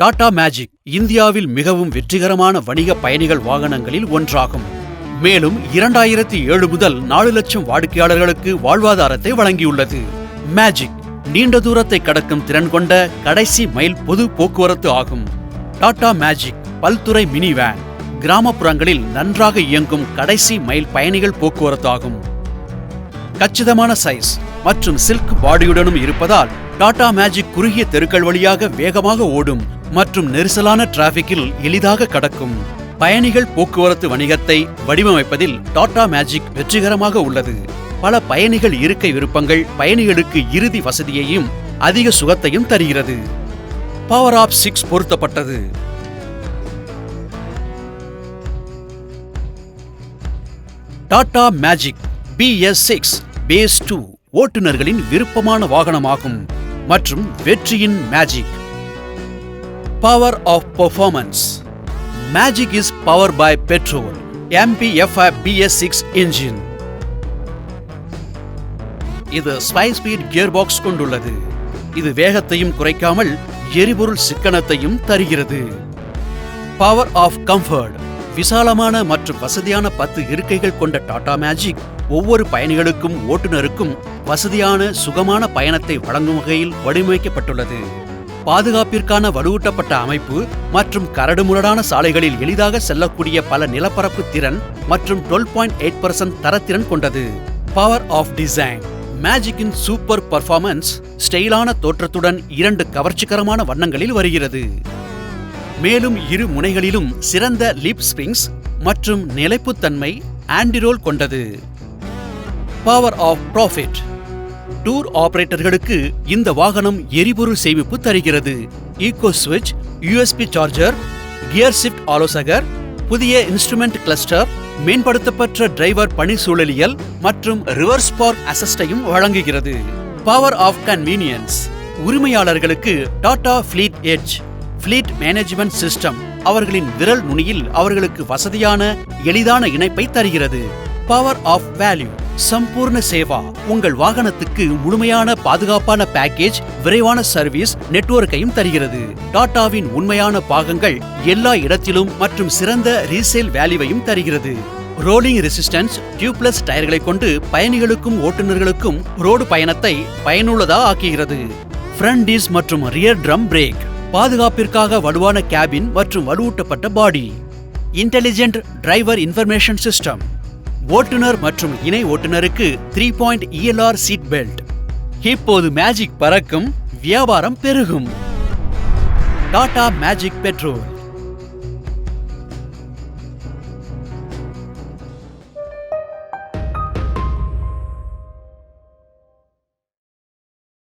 Tata magic இந்தியாவில் மிகவும் வெற்றிகரமான வணிக பயணிகள் வாகனங்களில் ஒன்றாகும். மேலும் இரண்டாயிரத்தி ஏழு முதல் நாலு லட்சம் வாடிக்கையாளர்களுக்கு வாழ்வாதாரத்தை வழங்கியுள்ளது. மேஜிக் நீண்ட தூரத்தை கடக்கும் திறன் கொண்ட கடைசி மைல் பொது போக்குவரத்து ஆகும். டாடா மேஜிக் பல்துறை மினி வேன் கிராமப்புறங்களில் நன்றாக இயங்கும் கடைசி மைல் பயணிகள் போக்குவரத்து ஆகும் கச்சிதமான சைஸ் மற்றும் சில்க் பாடியுடனும் இருப்பதால் டாடா மேஜிக் குறுகிய தெருக்கள் வழியாக வேகமாக ஓடும். மற்றும் நெரிசலான டிராபிக்கில் எளிதாக கடக்கும். பயணிகள் போக்குவரத்து வணிகத்தை வடிவமைப்பதில் டாடா மேஜிக் வெற்றிகரமாக உள்ளது. பல பயணிகள் இருக்கை விருப்பங்கள் பயணிகளுக்கு இறுதி வசதியையும் அதிக சுகத்தையும் தருகிறது. Power of six பொருத்தப்பட்டது. Tata magic BS six phase two ஓட்டுநர்களின் விருப்பமான வாகனமாகும் மற்றும் வெற்றியின் magic. Power of performance magic is power by petrol MPFI BS six engine இது ஸ்பை ஸ்பீட் கியர் பாக்ஸ் கொண்டுள்ளது. இது வேகத்தையும் குறைக்காமல் எரிபொருள் சிக்கனத்தையும் தருகிறது. பவர் ஆஃப் கம்ஃபர்ட் விசாலமான மற்றும் வசதியான பத்து இருக்கைகள் கொண்ட டாடா மேஜிக் ஒவ்வொரு பயணிகளுக்கும் ஓட்டுநருக்கும் வசதியான சுகமான பயணத்தை வழங்கும் வகையில் வடிவமைக்கப்பட்டுள்ளது. பாதுகாப்பிற்கான வலுவூட்டப்பட்ட அமைப்பு மற்றும் கரடுமுரடான சாலைகளில் எளிதாக செல்லக்கூடிய பல நிலப்பரப்பு திறன் மற்றும் டுவெல் பாயிண்ட் எயிட் பர்சன்ட் தரத்திறன் கொண்டது. பவர் ஆஃப் டிசைன் மேஜிக்கின் சூப்பர் பர்ஃபார்மன்ஸ் ஸ்டைலான தோற்றத்துடன் இரண்டு கவர்ச்சிகரமான வண்ணங்களில் வருகிறது. மேலும் இரு முனைகளிலும் சிறந்த லிப் ஸ்ப்ரிங்ஸ் மற்றும் நிலைப்புத்தன்மை ஆண்டிரோல் கொண்டது. பவர் ஆஃப் ப்ராஃபிட் டூர் ஆபரேட்டர்களுக்கு இந்த வாகனம் எரிபொருள் சேமிப்பு தருகிறது. ஈகோ ஸ்விட்ச் யூஎஸ்பி சார்ஜர் கியர் ஷிஃப்ட் ஆலோசகர் புதிய இன்ஸ்ட்ருமெண்ட் கிளஸ்டர் மேம்படுத்தப்பட்ட டிரைவர் பணி சூழலியல் மற்றும் ரிவர்ஸ் பார்க் அசிஸ்டையும் வழங்குகிறது. பவர் ஆஃப் கன்வீனியன்ஸ் உரிமையாளர்களுக்கு Tata fleet edge fleet management system அவர்களின் விரல் நுனியில் அவர்களுக்கு வசதியான எளிதான இணைப்பை தருகிறது. Power of value Sampoorna Seva. உங்கள் வாகனத்துக்கு முழுமையான பாதுகாப்பான பேக்கேஜ் விரைவான சர்வீஸ் நெட்வொர்க்கையும் தருகிறது. டாடாவின் உண்மையான பாகங்கள் எல்லா இடத்திலும் மற்றும் சிறந்த ரீசேல் வேல்யூவையும் தருகிறது. ரோலிங் ரெசிஸ்டன்ஸ் டியூப்லெஸ் டயர்களை கொண்டு பயணிகளுக்கும் ஓட்டுநர்களுக்கும் ரோடு பயணத்தை பயனுள்ளதா ஆக்குகிறது. ஃப்ரண்ட் டீஸ் மற்றும் ரியர் ட்ரம் பிரேக் பாதுகாப்பிற்காக வலுவான கேபின் மற்றும் வலுவூட்டப்பட்ட body intelligent driver information system ஓட்டுநர் மற்றும் இணை ஓட்டுநருக்கு three point ELR seat belt இப்போது மேஜிக் பறக்கும் வியாபாரம் பெருகும். Tata magic petrol